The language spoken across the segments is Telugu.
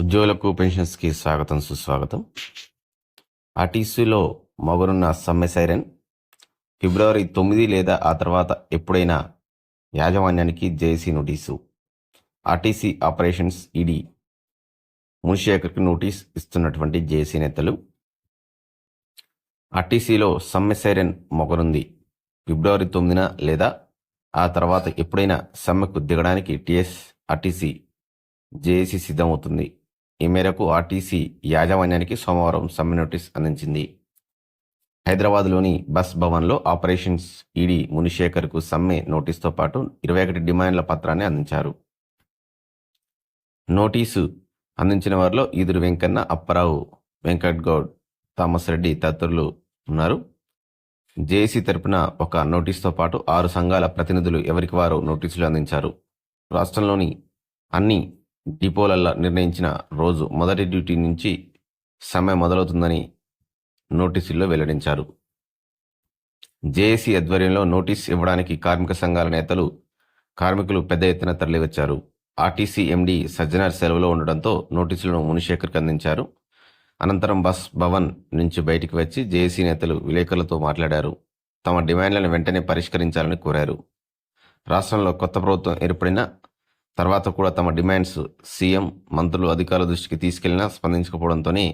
ఉద్యోగులకు పెన్షన్స్కి స్వాగతం సుస్వాగతం. ఆర్టీసీలో మొగరున్న సమ్మె సైరన్. ఫిబ్రవరి తొమ్మిది లేదా ఆ తర్వాత ఎప్పుడైనా యాజమాన్యానికి JC notice RTC operations ED మునిశేఖర్కి notice ఇస్తున్నటువంటి జేసీ నేతలు. ఆర్టీసీలో సమ్మె సైరన్ మొగరుంది. ఫిబ్రవరి తొమ్మిదిన లేదా ఆ తర్వాత ఎప్పుడైనా సమ్మెకు దిగడానికి టీఎస్ ఆర్టీసీ జేఏసీ సిద్ధమవుతుంది. ఈ మేరకు ఆర్టీసీ యాజమాన్యానికి సోమవారం సమ్మె నోటీస్ అందించింది. హైదరాబాద్లోని బస్ భవన్లో ఆపరేషన్స్ ఈడీ మునిశేఖర్కు సమ్మె నోటీస్తో పాటు ఇరవై ఒకటి డిమాండ్ల పత్రాన్ని అందించారు. నోటీసు అందించిన వారిలో ఈదురు వెంకన్న అప్పారావు వెంకట్ గౌడ్ థామస్ రెడ్డి తదితరులు ఉన్నారు. జేఏసీ తరపున ఒక నోటీస్తో పాటు ఆరు సంఘాల ప్రతినిధులు ఎవరికి వారు నోటీసులు అందించారు. రాష్ట్రంలోని అన్ని డిపోలల్లా నిర్ణయించిన రోజు మొదటి డ్యూటీ నుంచి సమ్మె మొదలవుతుందని నోటీసుల్లో వెల్లడించారు. జేఏసీ ఆధ్వర్యంలో నోటీస్ ఇవ్వడానికి కార్మిక సంఘాల నేతలు కార్మికులు పెద్ద ఎత్తున తరలివచ్చారు. ఆర్టీసీ ఎండీ సజ్జనార్ సెలవులో ఉండడంతో నోటీసులను మునిశేఖర్కి అందించారు. అనంతరం బస్ భవన్ నుంచి బయటికి వచ్చి జేఏసీ నేతలు విలేకరులతో మాట్లాడారు. తమ డిమాండ్లను వెంటనే పరిష్కరించాలని కోరారు. రాష్ట్రంలో కొత్త ప్రభుత్వం ఏర్పడిన తర్వాత కూడా తమ డిమాండ్స్ సీఎం మంత్రులు అధికారుల దృష్టికి తీసుకెళ్ళినా స్పందించకపోవడంతోనే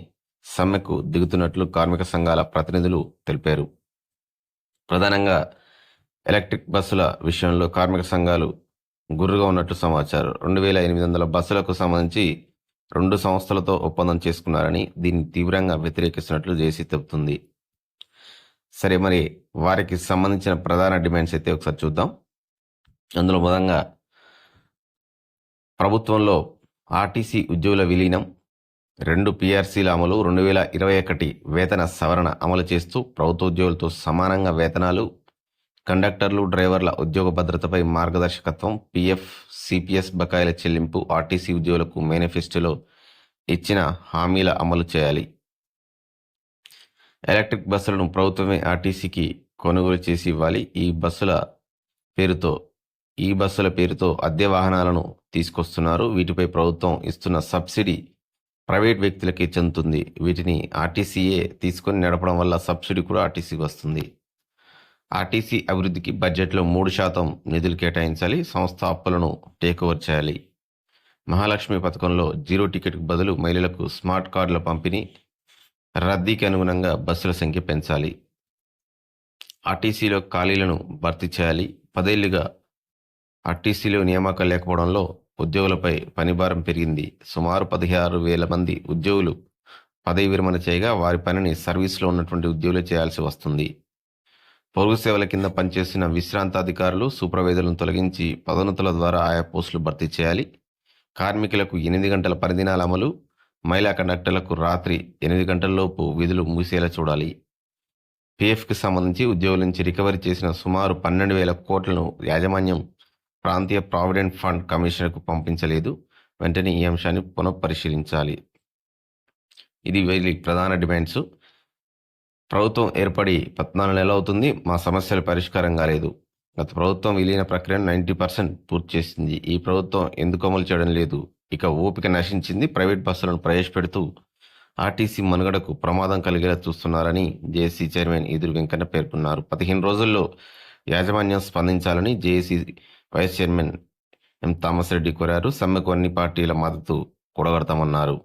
సమ్మెకు దిగుతున్నట్లు కార్మిక సంఘాల ప్రతినిధులు తెలిపారు. ప్రధానంగా ఎలక్ట్రిక్ బస్సుల విషయంలో కార్మిక సంఘాలు గుర్రుగా ఉన్నట్లు సమాచారం. రెండు వేల ఎనిమిది వందల బస్సులకు సంబంధించి రెండు సంస్థలతో ఒప్పందం చేసుకున్నారని దీన్ని తీవ్రంగా వ్యతిరేకిస్తున్నట్లు జేసీ చెబుతుంది. సరే మరి వారికి సంబంధించిన ప్రధాన డిమాండ్స్ అయితే ఒకసారి చూద్దాం. అందులో మొదలంగా ప్రభుత్వంలో ఆర్టీసీ ఉద్యోగుల విలీనం రెండు పీఆర్సీల అమలు రెండు వేల ఇరవై ఒకటి వేతన సవరణ అమలు చేస్తూ ప్రభుత్వ ఉద్యోగులతో సమానంగా వేతనాలు కండక్టర్లు డ్రైవర్ల ఉద్యోగ భద్రతపై మార్గదర్శకత్వం పీఎఫ్ సిపిఎస్ బకాయిల చెల్లింపు ఆర్టీసీ ఉద్యోగులకు మేనిఫెస్టోలో ఇచ్చిన హామీల అమలు చేయాలి. ఎలక్ట్రిక్ బస్సులను ప్రభుత్వమే ఆర్టీసీకి కొనుగోలు చేసి ఇవ్వాలి. ఈ బస్సుల పేరుతో ఈ బస్సుల పేరుతో అద్దె వాహనాలను తీసుకొస్తున్నారు. వీటిపై ప్రభుత్వం ఇస్తున్న సబ్సిడీ ప్రైవేట్ వ్యక్తులకే చెందుతుంది. వీటిని ఆర్టీసీఏ తీసుకొని నడపడం వల్ల సబ్సిడీ కూడా ఆర్టీసీకి వస్తుంది. ఆర్టీసీ అభివృద్ధికి బడ్జెట్లో మూడు శాతం నిధులు కేటాయించాలి. సంస్థ అప్పులను టేక్ ఓవర్ చేయాలి. మహాలక్ష్మి పథకంలో జీరో టికెట్కు బదులు మహిళలకు స్మార్ట్ కార్డుల పంపిణీ రద్దీకి అనుగుణంగా బస్సుల సంఖ్య పెంచాలి. ఆర్టీసీలో ఖాళీలను భర్తీ చేయాలి. పదేళ్ళుగా ఆర్టీసీలో నియామకం లేకపోవడంలో ఉద్యోగులపై పనిభారం పెరిగింది. సుమారు పదిహారు వేల మంది ఉద్యోగులు పదవి విరమణ చేయగా వారి పనిని సర్వీస్లో ఉన్నటువంటి ఉద్యోగులు చేయాల్సి వస్తుంది. పొరుగు సేవల కింద పనిచేస్తున్న విశ్రాంతాధికారులు సూపర్వైజర్లను తొలగించి పదోన్నతుల ద్వారా ఆయా పోస్టులు భర్తీ చేయాలి. కార్మికులకు ఎనిమిది గంటల పరిదినాల అమలు మహిళా కండక్టర్లకు రాత్రి ఎనిమిది గంటలలోపు విధులు మూసేలా చూడాలి. పీఎఫ్కి సంబంధించి ఉద్యోగుల నుంచి రికవరీ చేసిన సుమారు పన్నెండు వేల కోట్లను యాజమాన్యం ప్రాంతీయ ప్రావిడెంట్ ఫండ్ కమిషనర్కు పంపించలేదు. వెంటనే ఈ అంశాన్ని పునఃపరిశీలించాలి. ఇది వీరి ప్రధాన డిమాండ్స్. ప్రభుత్వం ఏర్పడి పద్నాలుగు నెలలు అవుతుంది. మా సమస్యలు పరిష్కారం కాలేదు. గత ప్రభుత్వం విలీన ప్రక్రియను నైంటీ పర్సెంట్ పూర్తి చేసింది. ఈ ప్రభుత్వం ఎందుకు అమలు చేయడం లేదు? ఇక ఓపిక నశించింది. ప్రైవేట్ బస్సులను ప్రవేశపెడుతూ ఆర్టీసీ మనుగడకు ప్రమాదం కలిగేలా చూస్తున్నారని జేఏసీ చైర్మన్ ఈదురు వెంకన్న పేర్కొన్నారు. పదిహేను రోజుల్లో యాజమాన్యం స్పందించాలని JAC vice chairman M Thomas Reddy కోరారు. సమ్మెకు అన్ని పార్టీల మద్దతు కూడగడతామన్నారు.